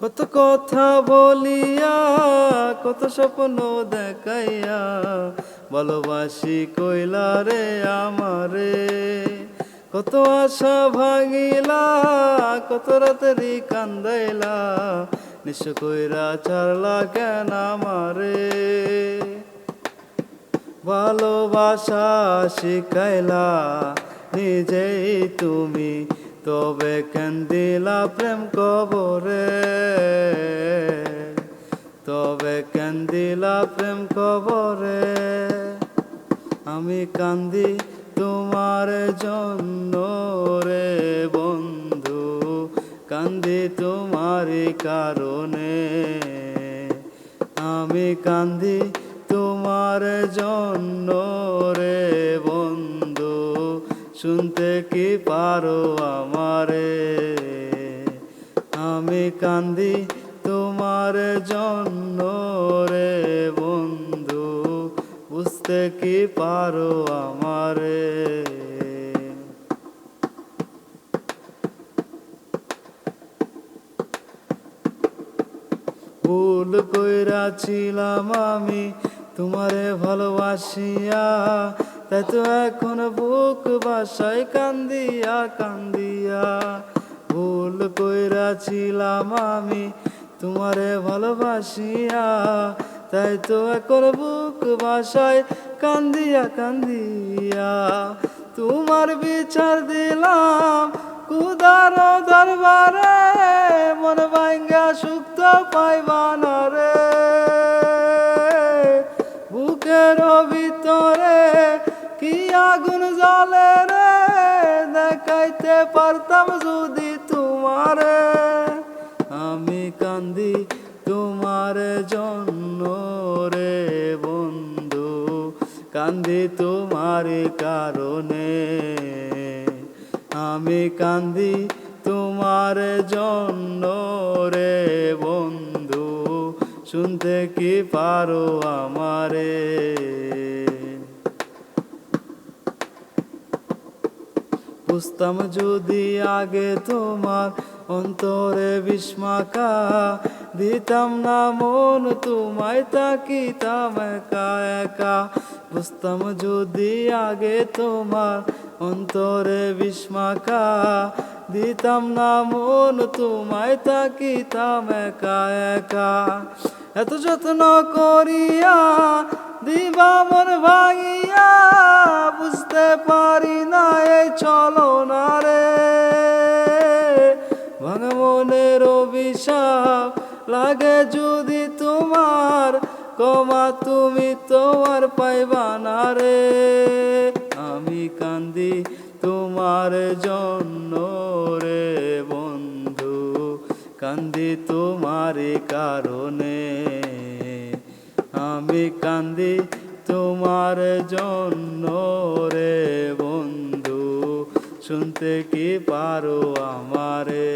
কত কথা বলিয়া, কত স্বপ্ন দেখাইয়া, ভালোবাসি কইলা রে আমারে। কত আশা ভাঙিলা, কত রাতেরই কান্দাইলা, নিঃস কইরা ছাড়লা কেন আমারে? ভালোবাসা শিখাইলা, নিজেই তুমি তবে কেন দিলা প্রেম কবরে। তবে কেন দিলা প্রেম কবরে। আমি কান্দি তোমার জন্য রে বন্ধু, কান্দি তোমার কারণে। আমি কান্দি তোমার জন্য শুনতে কি পারো আমারে? আমি কান্দি তোমার জন্য রে বন্ধু, বুঝতে কি পারো আমারে? ভুল কইরাছিলাম আমি, তোমারে ভালোবাসিয়া তাই তো এখন বুক বাসায় কান্দিয়া কান্দিয়া ভুল কইরাছিলাম আমি, তোমারে ভালোবাসিয়া। তাই তো এখন বুক বাসায় কান্দিয়া কান্দিয়া তোমার বিচার দিলাম কুদার দরবারে, মন ভাঙ্গা সুক্ত পাইবা না রে। আগুন জ্বলে রে, দেখাইতে পারতাম যদি তোমারে। আমি কান্দি তোমার জন্য রে বন্ধু, কান্দি তোমার কারণে। আমি কান্দি তোমার জন্য রে বন্ধু, শুনতে কি পারো আমারে? বুঝতাম যদি আগে তোমার অন্তরে বিস্মাকা দিতাম না মন তোমায় তাকিতাম একা একা। বুঝতাম যদি আগে তোমার অন্তরে বিস্মাকা দিতাম না মন তোমায় তাকিতাম একা একা। এত যত্ন করিয়া দিবা মন ভাঙিয়া বুঝতে পারি না এই চলো না রে। ভাঙা মনের অভিশাপ লাগে যদি তোমার কমা তুমি তোমার পাইবা না রে। আমি কান্দি তোমার জন্য রে বন্ধু, কান্দি তোমার কারণে। আমি কান্দি তোমার জন্য রে বন্ধু শুনতে কি পারো আমারে?